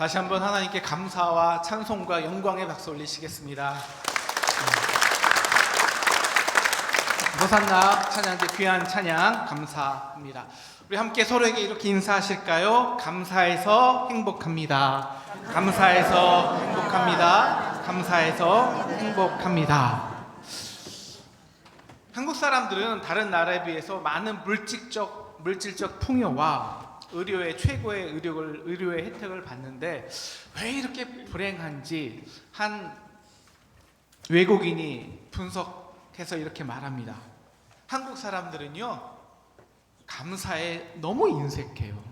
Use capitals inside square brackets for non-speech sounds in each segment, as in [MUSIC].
다시 한번 하나님께 감사와 찬송과 영광의 박수 올리시겠습니다. 호산나 찬양제 귀한 찬양 감사합니다. 우리 함께 서로에게 이렇게 인사하실까요? 감사해서 행복합니다. 감사해서 행복합니다. 감사해서 행복합니다. 한국 사람들은 다른 나라에 비해서 많은 물질적 물질적 풍요와 의료의 최고의 의료를 의료의 혜택을 받는데 왜 이렇게 불행한지 한 외국인이 분석해서 이렇게 말합니다. 한국 사람들은요 감사에 너무 인색해요.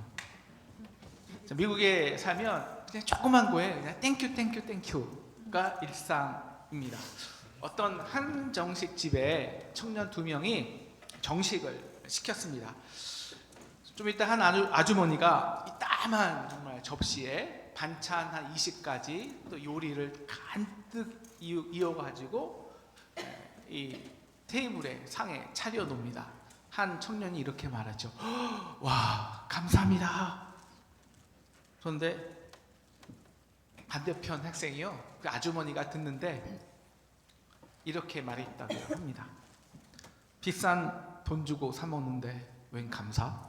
자, 미국에 살면 그냥 조그만 거에 그냥 땡큐 땡큐 땡큐가 일상입니다. 어떤 한 정식 집에 청년 두 명이 정식을 시켰습니다. 좀 이따 한 아주, 아주 머니가 이 따만 정말 접시에 반찬 한 20가지 또 요리를 간뜩 이어- 이어가지고 이 테이블에 상에 차려 놓습니다. 한 청년이 이렇게 말하죠. 와 감사합니다. 그런데 반대편 학생이요. 그 아주머니가 듣는데 이렇게 말했다고 합니다. 비싼 돈 주고 사 먹는데 웬 감사?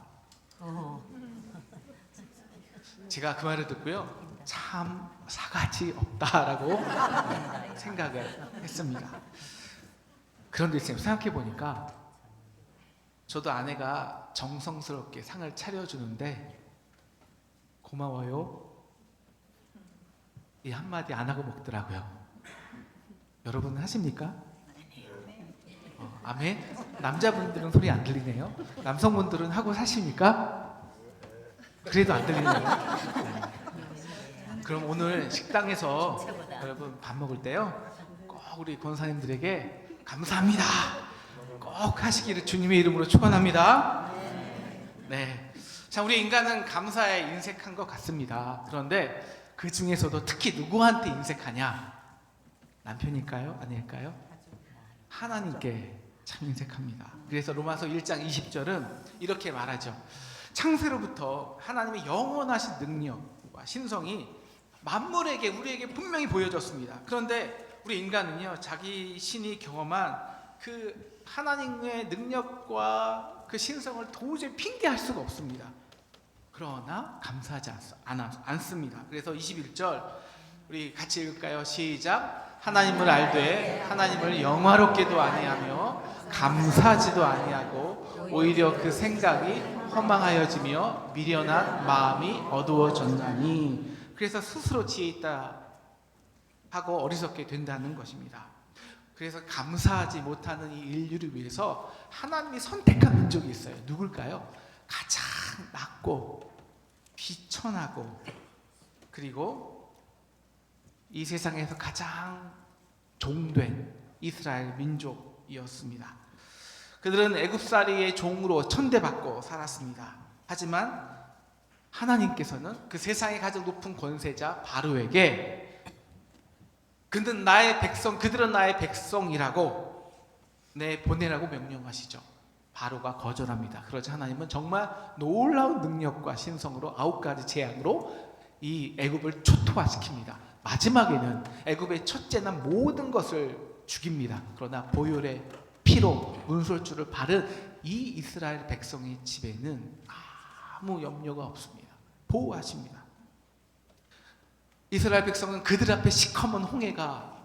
제가 그 말을 듣고요. 참 사가지 없다라고 생각을 했습니다. 그런데 지금 생각해 보니까 저도 아내가 정성스럽게 상을 차려주는데 고마워요. 이 한마디 안 하고 먹더라고요. 여러분 하십니까? 어, 아멘. 남자분들은 소리 안 들리네요. 남성분들은 하고 사십니까? 그래도 안 들리네요. 네. 그럼 오늘 식당에서 여러분 밥 먹을 때요, 꼭 우리 권사님들에게 감사합니다. 꼭 하시기를 주님의 이름으로 축원합니다. 네. 자, 우리 인간은 감사에 인색한 것 같습니다. 그런데 그 중에서도 특히 누구한테 인색하냐? 남편일까요? 아닐까요? 하나님께 참 인색합니다. 그래서 로마서 1장 20절은 이렇게 말하죠. 창세로부터 하나님의 영원하신 능력과 신성이 만물에게 우리에게 분명히 보여졌습니다. 그런데 우리 인간은요 자기 신이 경험한 그 하나님의 능력과 그 신성을 도저히 핑계할 수가 없습니다. 그러나 감사하지 않- 않- 않습니다. 그래서 21절 우리 같이 읽을까요? 시작. 하나님을 알되 하나님을 영화롭게도 아니하며 감사하지도 아니하고 오히려 그 생각이 허망하여지며 미련한 마음이 어두워졌나니 그래서 스스로 지혜 있다 하고 어리석게 된다는 것입니다. 그래서 감사하지 못하는 이 인류를 위해서 하나님이 선택한 민족이 있어요. 누굴까요? 가장 낮고 비천하고 그리고 이 세상에서 가장 종된 이스라엘 민족이었습니다. 그들은 애굽살이의 종으로 천대받고 살았습니다. 하지만 하나님께서는 그 세상의 가장 높은 권세자 바로에게 그는 나의 백성, 그들은 나의 백성이라고 내 보내라고 명령하시죠. 바로가 거절합니다. 그러자 하나님은 정말 놀라운 능력과 신성으로 아홉 가지 재앙으로 이 애굽을 초토화시킵니다. 마지막에는 애굽의 첫째나 모든 것을 죽입니다. 그러나 보혈의 피로 문설주를 바른 이 이스라엘 백성의 집에는 아무 염려가 없습니다. 보호하십니다. 이스라엘 백성은 그들 앞에 시커먼 홍해가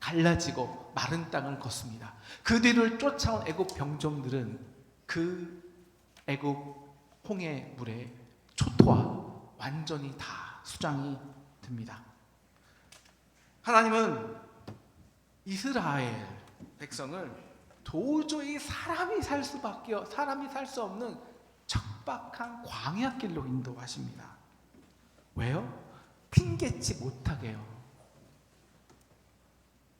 갈라지고 마른 땅을 걷습니다. 그 뒤를 쫓아온 애굽 병정들은 그 애굽 홍해 물에 초토화 완전히 다 수장이 됩니다. 하나님은 이스라엘 백성을 도저히 사람이 살 수밖에 사람이 살 수 없는 척박한 광야길로 인도하십니다. 왜요? 핑계치 못하게요.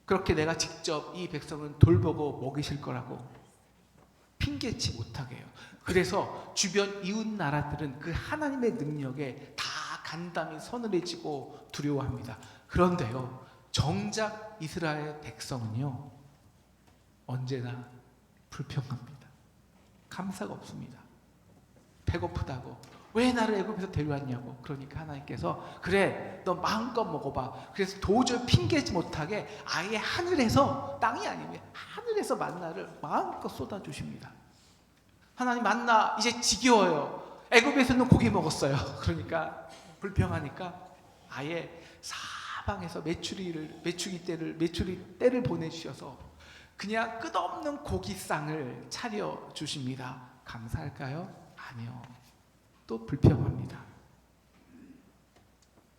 그렇게 내가 직접 이 백성은 돌보고 먹이실 거라고 핑계치 못하게요. 그래서 주변 이웃 나라들은 그 하나님의 능력에 다 간담이 서늘해지고 두려워합니다. 그런데요, 정작 이스라엘 백성은요, 언제나 불평합니다. 감사가 없습니다. 배고프다고 왜 나를 애굽에서 데려왔냐고. 그러니까 하나님께서 그래 너 마음껏 먹어봐. 그래서 도저히 핑계지 못하게 아예 하늘에서 땅이 아니면 하늘에서 만나를 마음껏 쏟아 주십니다. 하나님 만나 이제 지겨워요. 애굽에서는 고기 먹었어요. [LAUGHS] 그러니까 불평하니까 아예 사 방에서 메추리를 메추리 때를 메추리 때를 보내주셔서 그냥 끝없는 고기상을 차려 주십니다. 감사할까요? 아니요. 또 불평합니다.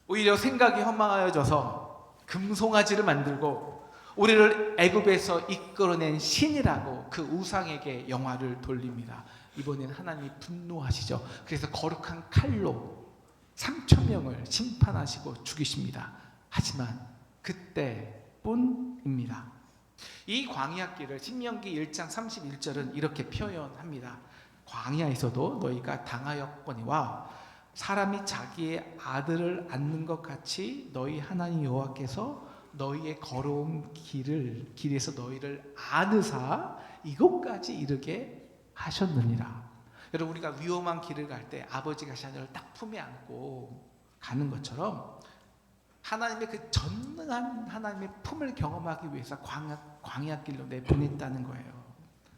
오히려 생각이 허망하여져서 금송아지를 만들고 우리를 애굽에서 이끌어낸 신이라고 그 우상에게 영화를 돌립니다. 이번엔 하나님이 분노하시죠. 그래서 거룩한 칼로 3천 명을 심판하시고 죽이십니다. 하지만 그때뿐입니다. 이 광야길을 신명기 1장 31절은 이렇게 표현합니다. 광야에서도 너희가 당하였거니와 사람이 자기의 아들을 안는 것 같이 너희 하나님 여호와께서 너희의 걸어온 길을 길에서 너희를 안으사 이곳까지 이르게 하셨느니라. 여러분 우리가 위험한 길을 갈 때 아버지가 자녀를 딱 품에 안고 가는 것처럼 하나님의 그 전능한 하나님의 품을 경험하기 위해서 광야, 광야 길로 내보냈다는 거예요.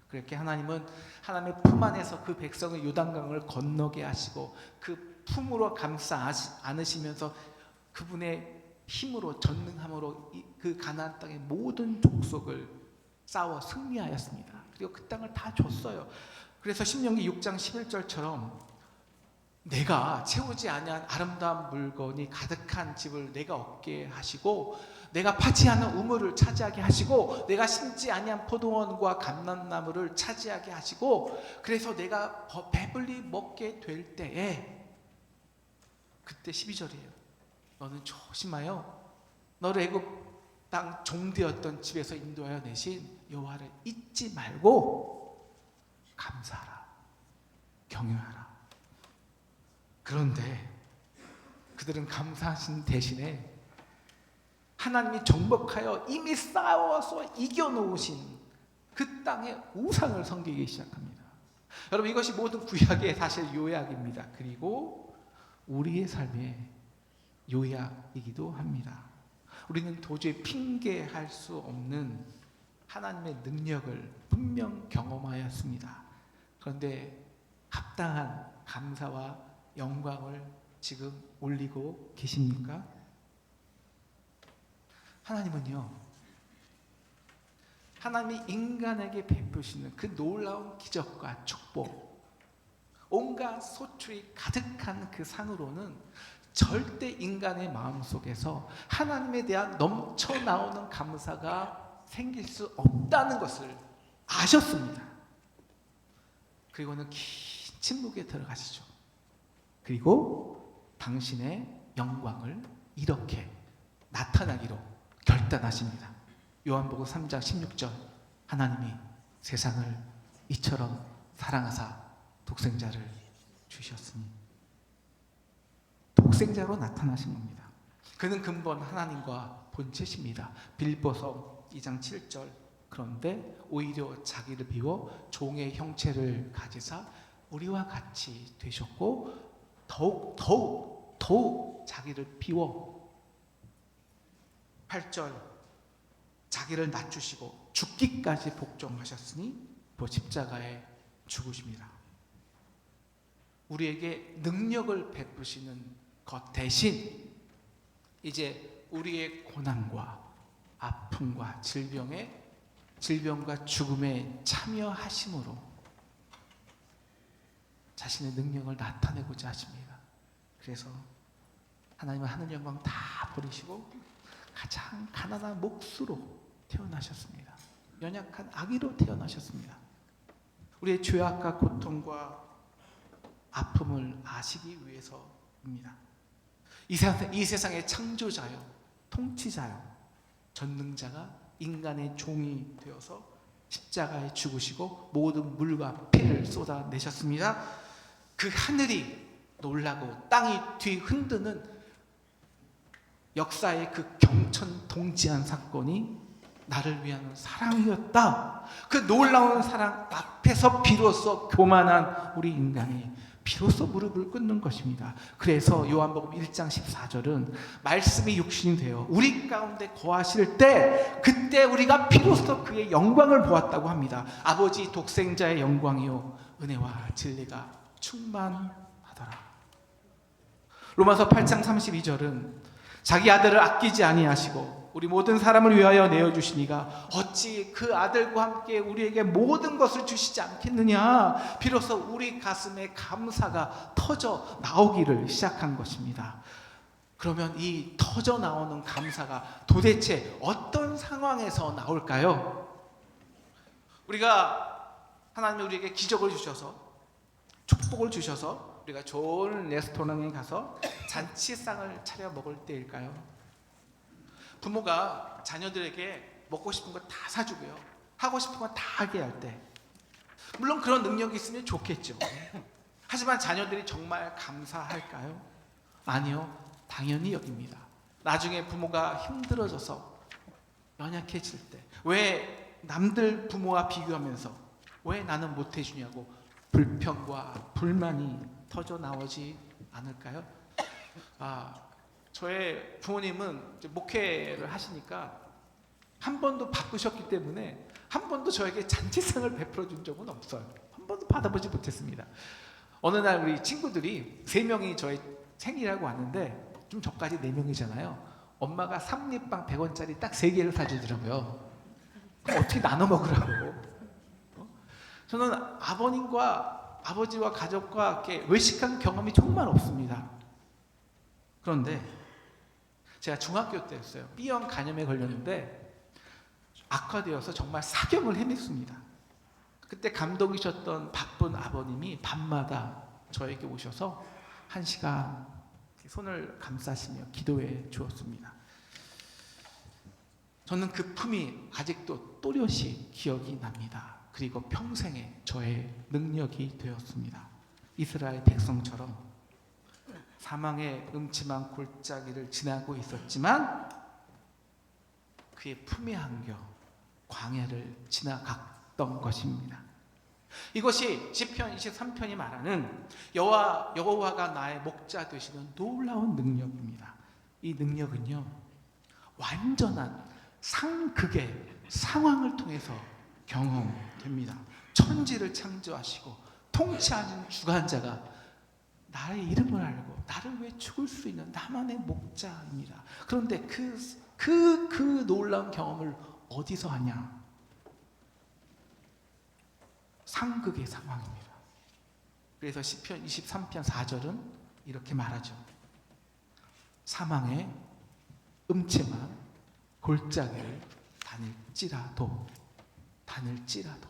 그렇게 하나님은 하나님의 품 안에서 그 백성을 요단강을 건너게 하시고 그 품으로 감싸 안으시면서 그분의 힘으로 전능함으로 이- 그 가나안 땅의 모든 족속을 싸워 승리하였습니다. 그리고 그 땅을 다 줬어요. 그래서 신명기 6장 11절처럼 내가 채우지 아니한 아름다운 물건이 가득한 집을 내가 얻게 하시고 내가 파지 않은 우물을 차지하게 하시고 내가 심지 아니한 포도원과 감람나무를 차지하게 하시고 그래서 내가 버- 배불리 먹게 될 때에 그때 12절이에요. 너는 조심하여 너를 애굽 땅 종되었던 집에서 인도하여 내신 여호와를 잊지 말고 감사하라. 경외하라. 그런데 그들은 감사하신 대신에 하나님이 정복하여 이미 싸워서 이겨놓으신 그 땅의 우상을 섬기기 시작합니다. 여러분 이것이 모든 구약의 사실 요약입니다. 그리고 우리의 삶의 요약이기도 합니다. 우리는 도저히 핑계할 수 없는 하나님의 능력을 분명 경험하였습니다. 그런데 합당한 감사와 영광을 지금 올리고 계십니까? 하나님은요, 하나님이 인간에게 베푸시는 그 놀라운 기적과 축복, 온갖 소출이 가득한 그 상으로는 절대 인간의 마음 속에서 하나님에 대한 넘쳐 나오는 감사가 생길 수 없다는 것을 아셨습니다. 그리고는 긴 침묵에 들어가시죠. 그리고 당신의 영광을 이렇게 나타나기로 결단하십니다. 요한복음 3장 16절 하나님이 세상을 이처럼 사랑하사 독생자를 주셨으니 독생자로 나타나신 겁니다. 그는 근본 하나님과 본체십니다. 빌보서 2장 7절 그런데 오히려 자기를 비워 종의 형체를 가지사 우리와 같이 되셨고 더욱 더욱 더욱 자기를 비워 8절 자기를 낮추시고 죽기까지 복종하셨으니 그 십자가에 죽으십니다. 우리에게 능력을 베푸시는 것 대신 이제 우리의 고난과 아픔과 질병에 질병과 죽음에 참여하심으로 자신의 능력을 나타내고자 하십니다. 그래서 하나님은 하늘 영광 다 버리시고 가장 가난한 몫으로 태어나셨습니다. 연약한 아기로 태어나셨습니다. 우리의 죄악과 고통과 아픔을 아시기 위해서입니다. 이 세상, 이 세상의 창조자요, 통치자요, 전능자가 인간의 종이 되어서 십자가에 죽으시고 모든 물과 피를 쏟아내셨습니다. 그 하늘이 놀라고 땅이 뒤흔드는 역사의 그 경천 동지한 사건이 나를 위한 사랑이었다. 그 놀라운 사랑 앞에서 비로소 교만한 우리 인간이 비로소 무릎을 꿇는 것입니다. 그래서 요한복음 1장 14절은 말씀이 육신이 되어 우리 가운데 거하실 때 그때 우리가 비로소 그의 영광을 보았다고 합니다. 아버지 독생자의 영광이요 은혜와 진리가 충만하더라. 로마서 8장 32절은 자기 아들을 아끼지 아니하시고 우리 모든 사람을 위하여 내어 주시니가 어찌 그 아들과 함께 우리에게 모든 것을 주시지 않겠느냐 비로소 우리 가슴에 감사가 터져 나오기를 시작한 것입니다. 그러면 이 터져 나오는 감사가 도대체 어떤 상황에서 나올까요? 우리가 하나님이 우리에게 기적을 주셔서 축복을 주셔서 우리가 좋은 레스토랑에 가서 잔치상을 차려 먹을 때일까요? 부모가 자녀들에게 먹고 싶은 거 다 사주고요. 하고 싶은 거 다 하게 할 때. 물론 그런 능력이 있으면 좋겠죠. [LAUGHS] 하지만 자녀들이 정말 감사할까요? 아니요. 당연히 여깁니다. 나중에 부모가 힘들어져서 연약해질 때. 왜 남들 부모와 비교하면서 왜 나는 못 해주냐고 불평과 불만이 터져 나오지 않을까요? 아, 저의 부모님은 목회를 하시니까 한 번도 바쁘셨기 때문에 한 번도 저에게 잔치상을 베풀어 준 적은 없어요. 한 번도 받아보지 못했습니다. 어느 날 우리 친구들이 세 명이 저의 생일하고 왔는데 좀 저까지 네 명이잖아요. 엄마가 삼립빵 100원짜리 딱 세 개를 사주더라고요. 어떻게 나눠 먹으라고? 어? 저는 아버님과 아버지와 가족과 이렇게 외식한 경험이 정말 없습니다. 그런데 제가 중학교 때였어요. B형 간염에 걸렸는데 악화되어서 정말 사경을 헤맸습니다. 그때 감독이셨던 바쁜 아버님이 밤마다 저에게 오셔서 한 시간 손을 감싸시며 기도해 주었습니다. 저는 그 품이 아직도 또렷이 기억이 납니다. 그리고 평생에 저의 능력이 되었습니다. 이스라엘 백성처럼 사망의 음침한 골짜기를 지나고 있었지만 그의 품에 안겨 광야를 지나갔던 것입니다. 이것이 시편 23편이 말하는 여호와 여호와가 나의 목자 되시는 놀라운 능력입니다. 이 능력은요 완전한 상극의 상황을 통해서 경험됩니다. 천지를 창조하시고 통치하는 주관자가 나의 이름을 알고 나를 왜 죽을 수 있는 나만의 목자입니다. 그런데 그, 그, 그 놀라운 경험을 어디서 하냐? 상극의 상황입니다. 그래서 시편 23편 4절은 이렇게 말하죠. 사망의 음침한 골짜기를 다닐지라도 다닐지라도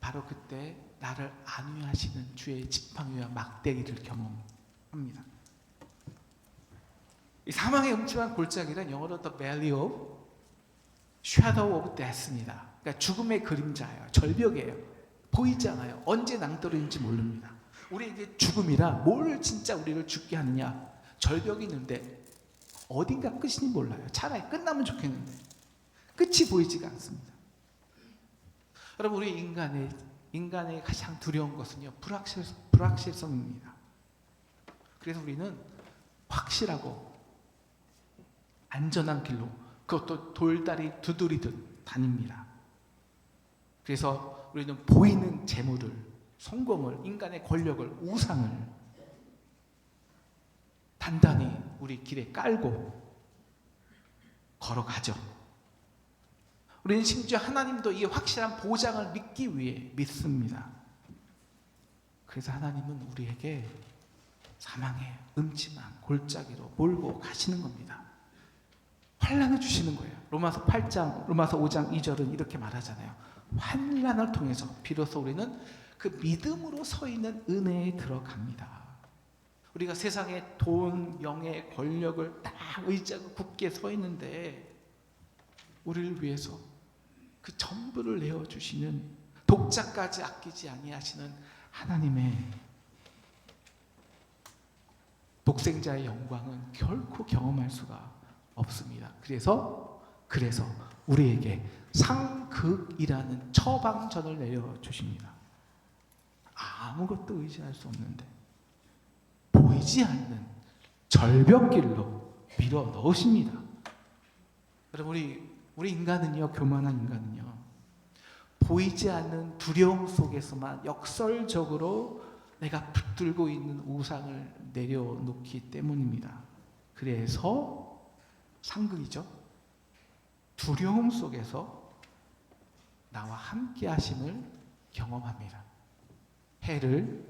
바로 그때 나를 안위하시는 주의 지팡이와 막대기를 경험합니다. 이 사망의 음침한 골짜기는 영어로 the valley of shadow of death입니다. 그러니까 죽음의 그림자예요. 절벽이에요. 보이지 않아요. 언제 낭떠러지인지 모릅니다. 우리에게 죽음이라 뭘 진짜 우리를 죽게 하느냐? 절벽이 있는데 어딘가 끝이 몰라요. 차라리 끝나면 좋겠는데 끝이 보이지가 않습니다. 여러분 우리 인간의 인간의 가장 두려운 것은요 불확실 불확실성입니다. 그래서 우리는 확실하고 안전한 길로 그것도 돌다리 두드리듯 다닙니다. 그래서 우리는 보이는 재물을 성공을 인간의 권력을 우상을 단단히 우리 길에 깔고 걸어가죠. 우리는 심지어 하나님도 이 확실한 보장을 믿기 위해 믿습니다. 그래서 하나님은 우리에게 사망의 음침한 골짜기로 몰고 가시는 겁니다. 환란을 주시는 거예요. 로마서 8장, 로마서 5장 2절은 이렇게 말하잖아요. 환란을 통해서 비로소 우리는 그 믿음으로 서 있는 은혜에 들어갑니다. 우리가 세상에 돈, 명예, 권력을 딱 의지하고 굳게 서 있는데 우리를 위해서 그 전부를 내어 주시는 독자까지 아끼지 아니하시는 하나님의 독생자의 영광은 결코 경험할 수가 없습니다. 그래서 그래서 우리에게 상극이라는 처방전을 내려 주십니다. 아무것도 의지할 수 없는데 보이지 않는 절벽길로 밀어 넣으십니다. 여러분 우리 우리 인간은요 교만한 인간은요 보이지 않는 두려움 속에서만 역설적으로 내가 붙들고 있는 우상을 내려놓기 때문입니다. 그래서 상극이죠. 두려움 속에서 나와 함께 하심을 경험합니다. 해를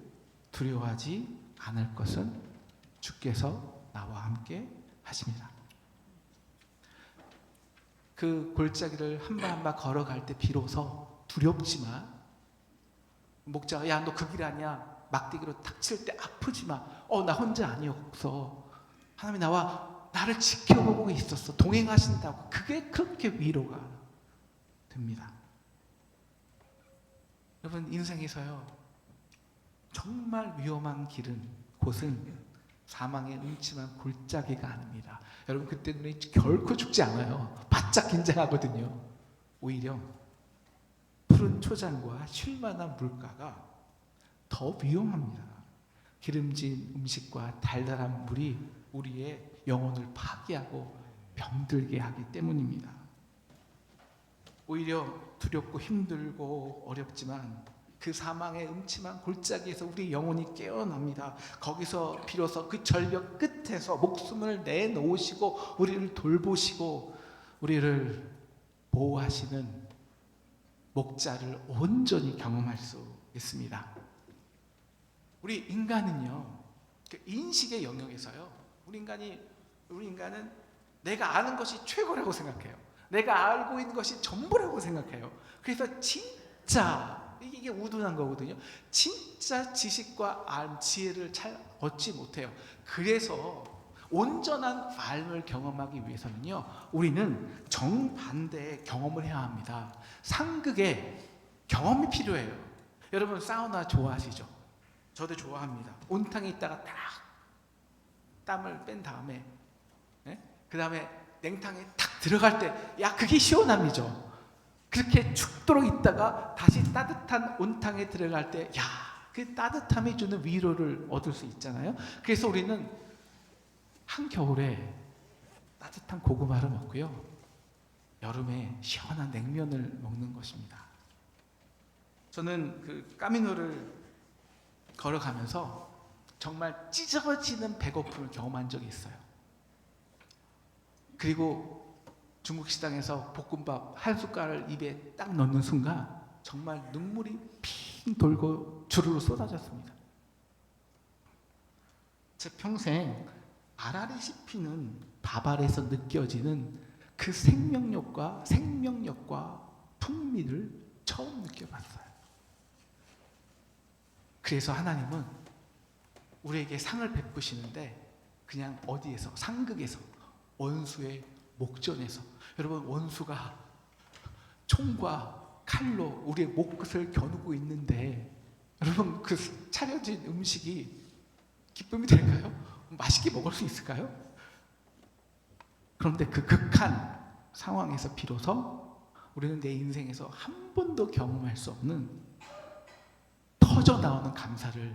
두려워하지 않을 것은 주께서 나와 함께 하십니다. 그 골짜기를 한발한발 걸어갈 때 비로소 두렵지만 목자가 야 너 그 길 아니야 막대기로 탁 칠 때 아프지 마. 어나 혼자 아니었어. 하나님이 나와 나를 지켜보고 있었어. 동행하신다고. 그게 그렇게 위로가 됩니다. 여러분 인생에서요 정말 위험한 길은 곳은 사망의 음침한 골짜기가 아닙니다. 여러분 그때 눈에 결코 죽지 않아요. 바짝 긴장하거든요. 오히려 푸른 초장과 쉴만한 물가가 더 위험합니다. 기름진 음식과 달달한 물이 우리의 영혼을 파괴하고 병들게 하기 때문입니다. 오히려 두렵고 힘들고 어렵지만 그 사망의 음침한 골짜기에서 우리 영혼이 깨어납니다. 거기서 비로소 그 절벽 끝에서 목숨을 내놓으시고 우리를 돌보시고 우리를 보호하시는 목자를 온전히 경험할 수 있습니다. 우리 인간은요, 그 인식의 영역에서요, 우리 인간이 우리 인간은 내가 아는 것이 최고라고 생각해요. 내가 알고 있는 것이 전부라고 생각해요. 그래서 진짜 이게 우둔한 거거든요. 진짜 지식과 알, 지혜를 잘 얻지 못해요. 그래서 온전한 삶을 경험하기 위해서는요, 우리는 정반대의 경험을 해야 합니다. 상극의 경험이 필요해요. 여러분 사우나 좋아하시죠? 저도 좋아합니다. 온탕에 있다가 딱 땀을 뺀 다음에, 그 다음에 냉탕에 탁 들어갈 때, 야 그게 시원함이죠. 그렇게 죽도록 있다가 다시 따뜻한 온탕에 들어갈 때, 야, 그 따뜻함이 주는 위로를 얻을 수 있잖아요. 그래서 우리는 한겨울에 따뜻한 고구마를 먹고요. 여름에 시원한 냉면을 먹는 것입니다. 저는 그 까미노를 걸어가면서 정말 찢어지는 배고픔을 경험한 적이 있어요. 그리고 중국 식당에서 볶음밥 한 숟갈을 입에 딱 넣는 순간 정말 눈물이 핑 돌고 주르르 쏟아졌습니다. 제 평생 알알이 씹히는 밥 아래서 느껴지는 그 생명력과 생명력과 풍미를 처음 느껴봤어요. 그래서 하나님은 우리에게 상을 베푸시는데 그냥 어디에서 상극에서 원수의 목전에서 여러분 원수가 총과 칼로 우리의 목을 겨누고 있는데 여러분 그 차려진 음식이 기쁨이 될까요? 맛있게 먹을 수 있을까요? 그런데 그 극한 상황에서 비로소 우리는 내 인생에서 한 번도 경험할 수 없는 터져 나오는 감사를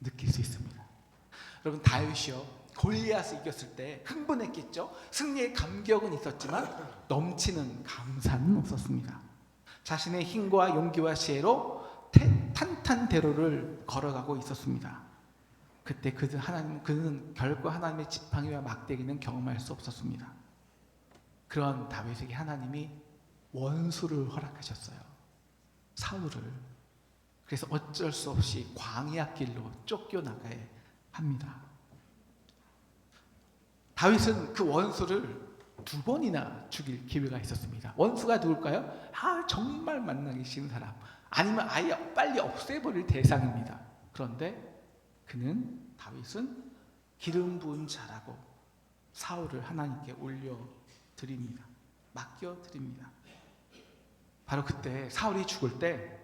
느낄 수 있습니다. 여러분 다윗이요 골리앗을 이겼을 때 흥분했겠죠. 승리의 감격은 있었지만 넘치는 감사는 없었습니다. 자신의 힘과 용기와 지혜로 태- 탄탄대로를 걸어가고 있었습니다. 그때 그 하나님 그는 결코 하나님의 지팡이와 막대기는 경험할 수 없었습니다. 그런 다윗에게 하나님이 원수를 허락하셨어요. 사울을. 그래서 어쩔 수 없이 광야 길로 쫓겨나가야 합니다. 다윗은 그 원수를 두 번이나 죽일 기회가 있었습니다. 원수가 누굴까요? 아 정말 만나기 싫은 사람 아니면 아예 빨리 없애버릴 대상입니다. 그런데 그는 다윗은 기름 부은 자라고 사울을 하나님께 올려 드립니다. 맡겨 드립니다. 바로 그때 사울이 죽을 때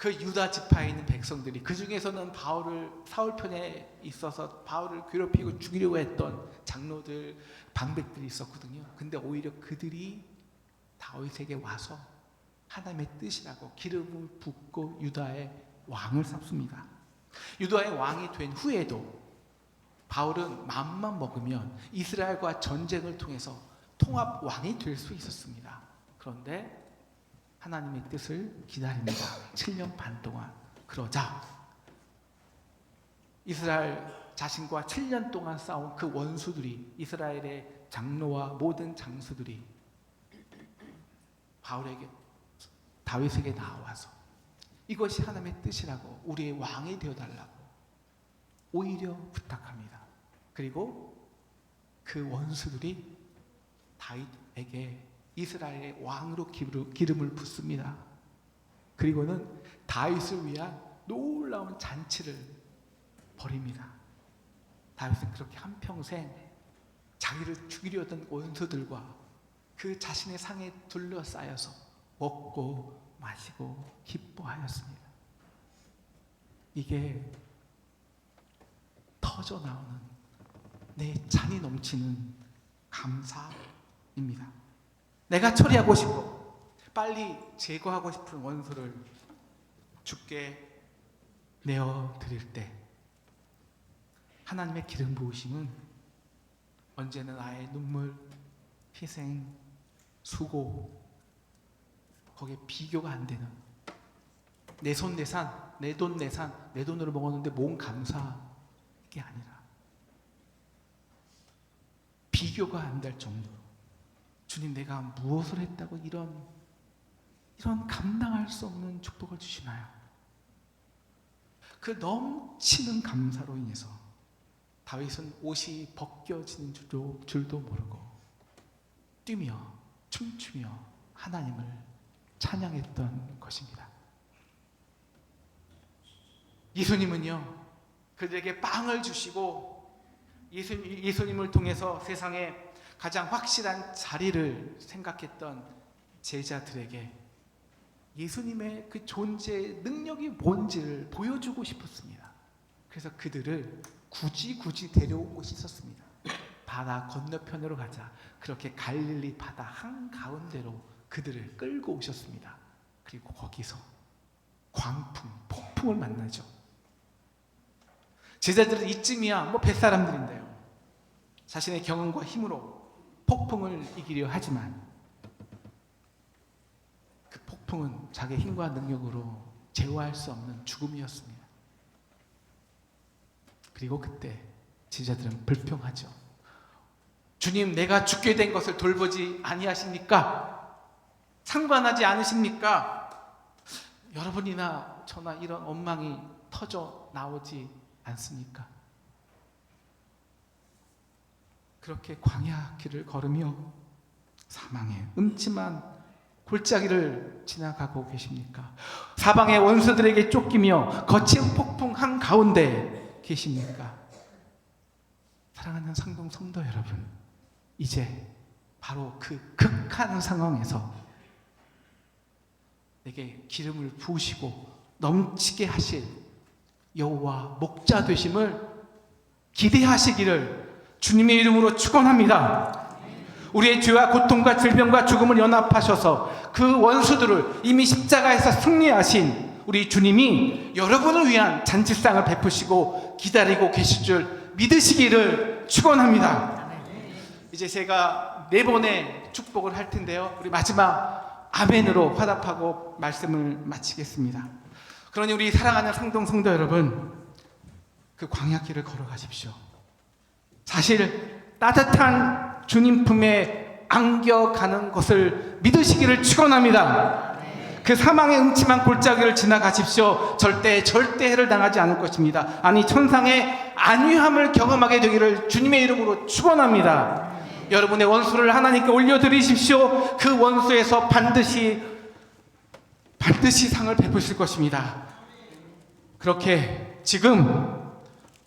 그 유다 지파에 있는 백성들이 그 중에서는 바울을 사울 편에 있어서 바울을 괴롭히고 죽이려고 했던 장로들 방백들이 있었거든요. 근데 오히려 그들이 다윗에게 와서 하나님의 뜻이라고 기름을 붓고 유다에 왕을 삼습니다. 유다의 왕이 된 후에도 바울은 마음만 먹으면 이스라엘과 전쟁을 통해서 통합 왕이 될 수 있었습니다. 그런데 하나님의 뜻을 기다립니다. 7년 반 동안. 그러자 이스라엘 자신과 7년 동안 싸운 그 원수들이 이스라엘의 장로와 모든 장수들이 바울에게 다윗에게 나와서 이것이 하나님의 뜻이라고 우리의 왕이 되어 달라고 오히려 부탁합니다. 그리고 그 원수들이 다윗에게 이스라엘의 왕으로 기름- 기름을 붓습니다. 그리고는 다윗을 위한 놀라운 잔치를 벌입니다. 다윗은 그렇게 한평생 자기를 죽이려던 원수들과 그 자신의 상에 둘러싸여서 먹고 마시고 기뻐하였습니다. 이게 터져 나오는 내 찬이 넘치는 감사입니다. 내가 처리하고 싶고 빨리 제거하고 싶은 원수를 죽게 내어 드릴 때 하나님의 기름 부으심은 언제나 나의 눈물, 희생, 수고 거기에 비교가 안 되는 내 손 내산, 내 돈 내산, 내 돈으로 먹었는데 뭔 감사 이게 아니라 비교가 안 될 정도로 주님 내가 무엇을 했다고 이런 이런 감당할 수 없는 축복을 주시나요? 그 넘치는 감사로 인해서 다윗은 옷이 벗겨지는 줄도, 줄도 모르고 뛰며 춤추며 하나님을 찬양했던 것입니다. 예수님은요 그들에게 빵을 주시고 예수, 예수님을 통해서 세상에 가장 확실한 자리를 생각했던 제자들에게 예수님의 그 존재의 능력이 뭔지를 보여주고 싶었습니다. 그래서 그들을 굳이 굳이 데려온 곳이 있었습니다. 바다 건너편으로 가자. 그렇게 갈릴리 바다 한 가운데로 그들을 끌고 오셨습니다. 그리고 거기서 광풍, 폭풍을 만나죠. 제자들은 이쯤이야 뭐 뱃사람들인데요. 자신의 경험과 힘으로 폭풍을 이기려 하지만 그 폭풍은 자기의 힘과 능력으로 제어할 수 없는 죽음이었습니다. 그리고 그때 제자들은 불평하죠. 주님, 내가 죽게 된 것을 돌보지 아니하십니까? 상관하지 않으십니까? 여러분이나 저나 이런 원망이 터져 나오지 않습니까? 그렇게 광야 길을 걸으며 사망의 음침한 골짜기를 지나가고 계십니까? 사방의 원수들에게 쫓기며 거친 폭풍 한 가운데 계십니까? 사랑하는 상동 성도 여러분, 이제 바로 그 극한 상황에서 내게 기름을 부으시고 넘치게 하실 여호와 목자 되심을 기대하시기를 주님의 이름으로 축원합니다. 우리의 죄와 고통과 질병과 죽음을 연합하셔서 그 원수들을 이미 십자가에서 승리하신 우리 주님이 여러분을 위한 잔치상을 베푸시고 기다리고 계실 줄 믿으시기를 축원합니다. 이제 제가 네 번의 축복을 할 텐데요. 우리 마지막 아멘으로 화답하고 말씀을 마치겠습니다. 그러니 우리 사랑하는 상동 성도 여러분, 그 광야길을 걸어가십시오. 사실 따뜻한 주님 품에 안겨가는 것을 믿으시기를 축원합니다. 그 사망의 음침한 골짜기를 지나가십시오. 절대 절대 해를 당하지 않을 것입니다. 아니 천상의 안위함을 경험하게 되기를 주님의 이름으로 축원합니다. 여러분의 원수를 하나님께 올려드리십시오. 그 원수에서 반드시 반드시 상을 베푸실 것입니다. 그렇게 지금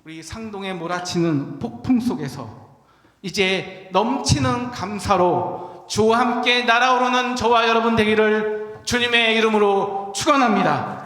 우리 상동에 몰아치는 폭풍 속에서 이제 넘치는 감사로 주와 함께 날아오르는 저와 여러분 되기를 주님의 이름으로 축원합니다.